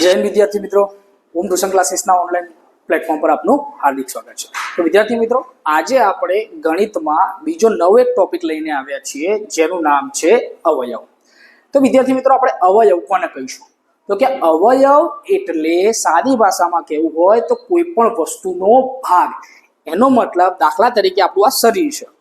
હિન્દ વિદ્યાર્થી મિત્રો. ઓમ ટ્યુશન ક્લાસીસના ઓનલાઈન પ્લેટફોર્મ પર આપનું હાર્દિક સ્વાગત છે. તો વિદ્યાર્થી મિત્રો, આજે આપણે ગણિતમાં બીજો નવો એક ટોપિક લઈને આવ્યા છીએ, જેનું નામ છે અવયવ. તો વિદ્યાર્થી મિત્રો, આપણે અવયવ કોને કહીશું? તો કે અવયવ એટલે સાદી ભાષામાં કહેવું હોય તો કોઈ પણ વસ્તુનો ભાગ. એનો મતલબ દાખલા તરીકે આપણું આ શરીર છે.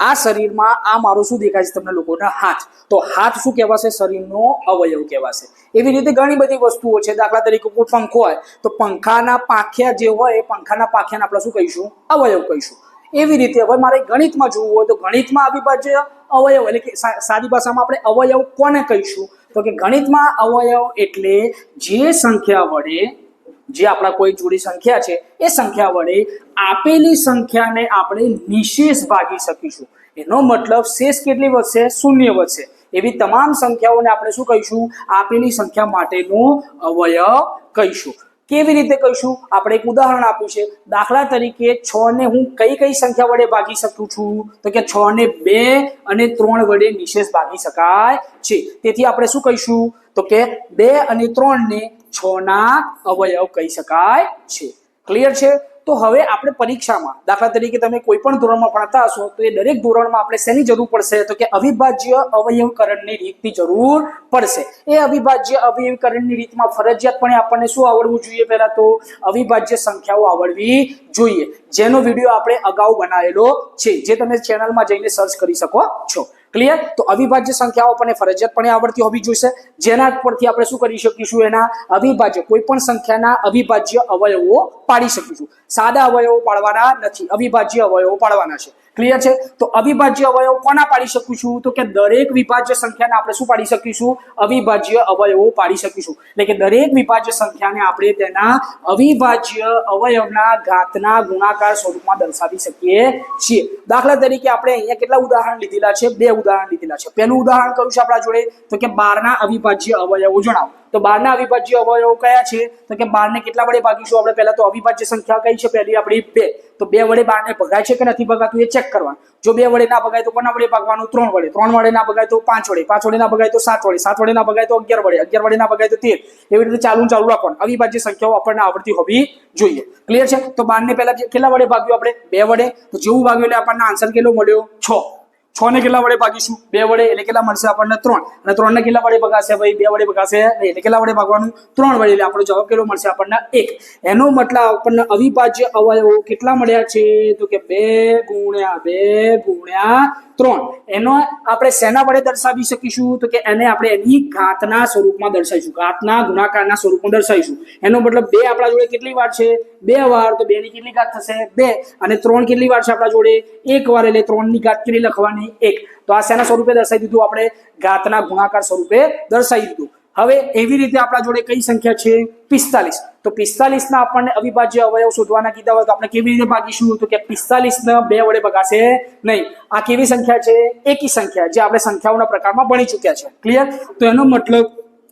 આ શરીરમાં આ મારું શું દેખાય છે તમને લોકોના હાથ? તો હાથ શું કહેવાશે? શરીરનો અવયવ કહેવાશે. એવી રીતે ઘણી બધી વસ્તુઓ છે. દાખલા તરીકે કોઈ પંખો હોય, તો પંખાના પાંખ્યા જે હોય, એ પંખાના પાંખ્યાને આપણે શું કહીશું? અવયવ કહીશું. એવી રીતે હવે મારે ગણિતમાં જોવું હોય તો ગણિતમાં અવિભાજ્ય અવયવ, એટલે કે સાદી ભાષામાં આપણે અવયવ કોને કહીશું? તો કે ગણિતમાં અવયવ એટલે જે સંખ્યા વડે જે આપણા કોઈ જોડી સંખ્યા છે, એ સંખ્યા વડે આપેલી સંખ્યાને આપણે નિશેષ ભાગી શકીશું. એનો મતલબ શેષ કેટલી વધશે? શૂન્ય વધશે. એવી તમામ સંખ્યાઓને આપણે શું કહીશું? આપેલી સંખ્યા માટેનો અવયવ કહીશું. કેવી રીતે કહીશું? આપણે એક ઉદાહરણ આપ્યું છે. દાખલા તરીકે છ ને હું કઈ કઈ સંખ્યા વડે ભાગી શકું છું? તો કે છ ને બે અને ત્રણ વડે નિશેષ ભાગી શકાય છે. તેથી આપણે શું કહીશું? તો કે બે અને ત્રણ ને છ ના અવયવ કહી શકાય છે. ક્લિયર છે? તો હવે આપણે પરીક્ષામાં, દાખલા તરીકે તમે કોઈ પણ ધોરણમાં ભણતા હશો, તો એ દરેક ધોરણમાં આપણે શેની જરૂર પડશે? તો કે અવિભાજ્ય અવયવકરણની રીતની જરૂર પડશે. એ અવિભાજ્ય અવયવકરણની રીતમાં ફરજિયાતપણે આપણને શું આવડવું જોઈએ પહેલા તો? અવિભાજ્ય સંખ્યાઓ આવડવી જોઈએ. જેનો વીડિયો આપણે અગાઉ બનાવેલો છે, જે તમે ચેનલમાં જઈને સર્ચ કરી શકો છો. ક્લિયર તો અવિભાજ્ય સંખ્યાઓ આપણને ફરજિયાતપણે આવડતી હોવી જોઈશે. જેના પરથી આપણે શું કરી શકીશું? એના અવિભાજ્ય કોઈ પણ સંખ્યાના અવિભાજ્ય અવયવો પાડી શકીશું. સાદા અવયવો પાડવાના નથી. અવિભાજ્ય અવયવો પાડવાના છે. ક્લિયર છે? તો અવિભાજ્ય અવયવ કોના પાડી શકીશું તો કે દરેક વિભાજ્ય સંખ્યાને આપણે શું પાડી શકીશું? અવિભાજ્ય અવયવો પાડી શકીશું. એટલે કે દરેક વિભાજ્ય સંખ્યાને આપણે તેના અવિભાજ્ય અવયવના ઘાતના ગુણાકાર સ્વરૂપમાં દર્શાવી શકીએ છીએ. દાખલા તરીકે આપણે અહીંયા કેટલા ઉદાહરણ લીધેલા છે? બે ઉદાહરણ લીધેલા છે. પહેલું ઉદાહરણ કયું છે આપણા જોડે? તો કે બારના અવિભાજ્ય અવયવો જણાવો. તો બારના અવિભાજ્ય અવયવો કયા છે? તો કે બારને કેટલા વડે ભાગીશું? આપણે પહેલા તો અવિભાજ્ય સંખ્યા કઈ છે? પહેલી આપણી બે. તો બે વડે બારને ભગાય છે કે નથી ભગાતું? એ ચેક કરવાનું. જો બે વડે ના ભગાય તો કોના વડે ભાગવાનું? ત્રણ વડે. ત્રણ વડે ના ભગાય તો પાંચ વડે. પાંચ વડે ના ભગાય તો સાત વડે. સાત વડે ના ભગાય તો અગિયાર વડે. અગિયાર વડે ના ભગાય તો તેર. એવી રીતે ચાલુ ચાલુ રાખવાનું. અવિભાજ્ય સંખ્યાઓ આપણને આવડતી હોવી જોઈએ. ક્લિયર છે? તો બારને પહેલા કેટલા વડે ભાગ્યું આપણે? બે વડે. તો જેવું ભાગ્યું એટલે આપણને આન્સર કેટલો મળ્યો? છ. છ ને કેટલા વડે ભાગીશું? બે વડે એટલે કેટલા મળશે આપણને ત્રણ? અને ત્રણ ને કેટલા વડે ભગાશે ભાઈ? બે વડે ભગાશે એટલે કેટલા વડે ભાગવાનું? ત્રણ વડે, એટલે આપણો જવાબ કેટલો મળશે આપણને? એક. એનો મતલબ આપણને અવિભાજ્ય અવયવો કેટલા મળ્યા છે? તો કે બે ગુણ્યા બે ગુણ્યા ત્રણ. એનો આપણે શેના વડે દર્શાવી શકીશું? તો કે એને આપણે એની ઘાતના સ્વરૂપમાં દર્શાવીશું. ઘાતના, ગુણાકારના સ્વરૂપમાં દર્શાવીશું. એનો મતલબ બે આપણા જોડે કેટલી વાર છે? બે વાર. તો બે ની કેટલી ઘાત થશે? બે. અને ત્રણ કેટલી વાર છે આપણા જોડે? એક વાર. એટલે ત્રણની ઘાત કેટલી લખવાની? એક. તો આ શેના સ્વરૂપે દર્શાવી દીધું? આપણે ઘાતના ગુણાકાર સ્વરૂપે દર્શાવી દીધું. હવે એવી રીતે આપણા જોડે કઈ સંખ્યા છે? પિસ્તાલીસ. તો પિસ્તાલીસ ના આપણને અવિભાજ્ય અવયવ શોધવાના કીધા હોય તો આપણે કેવી રીતે ભાગીશું? તો કે પિસ્તાલીસને બે વડે ભગાશે નહીં. આ કેવી સંખ્યા છે? એકી સંખ્યા, જે આપણે સંખ્યાઓના પ્રકારમાં ભણી ચૂક્યા છે. ક્લિયર તો એનો મતલબ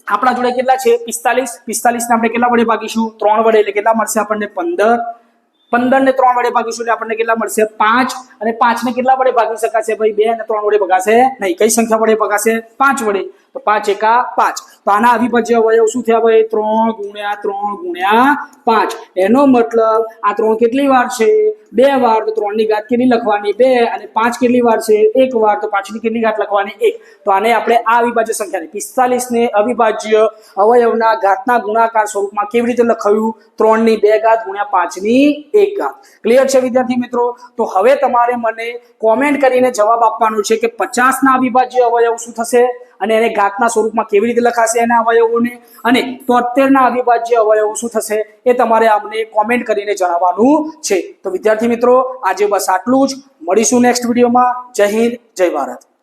આપણા જોડે કેટલા છે? પિસ્તાલીસ. પિસ્તાલીસ ને આપણે કેટલા વડે ભાગીશું? ત્રણ વડે, એટલે કેટલા મળશે આપણને? પંદર. પંદર ને ત્રણ વડે ભાગીશું એટલે આપણને કેટલા મળશે? પાંચ. અને પાંચ ને કેટલા વડે ભાગી શકાશે ભાઈ? બે અને ત્રણ વડે ભગાશે નહીં. કઈ સંખ્યા વડે ભગાશે? પાંચ વડે. તો પાંચ એકા પાંચ. તો આના અવિભાજ્ય અવયવ શું થયા ભાઈ? ત્રણ ગુણ્યા ત્રણ ગુણ્યા પાંચ. એનો મતલબ આ ત્રણ કેટલી વાર છે? બે વાર. તો ત્રણની ઘાત કેટલી લખવાની? બે. અને પાંચ કેટલી વાર છે? એક વાર. તો પાંચની કેટલી ઘાત લખવાની? એક. તો આને આપણે આ અવિભાજ્ય સંખ્યાને પિસ્તાલીસ ને અવિભાજ્ય અવયવના ઘાતના ગુણાકાર સ્વરૂપમાં કેવી રીતે લખાયું? ત્રણની બે ઘાત ગુણ્યા પાંચની એક ઘાત. ક્લિયર છે વિદ્યાર્થી મિત્રો? તો હવે તમારે મને કોમેન્ટ કરીને જવાબ આપવાનો છે કે પચાસ ના અવિભાજ્ય અવયવ શું થશે? અને એને ઘાતના સ્વરૂપમાં કેવી રીતે લખાશે એના અવયવોને? અને તોતેરના અવિભાજ્ય અવયવો શું થશે? એ તમારે અમને કોમેન્ટ કરીને જણાવવાનું છે. તો વિદ્યાર્થી મિત્રો, આજે બસ આટલું જ. મળીશું નેક્સ્ટ વિડીયોમાં જય હિન્દ, જય ભારત.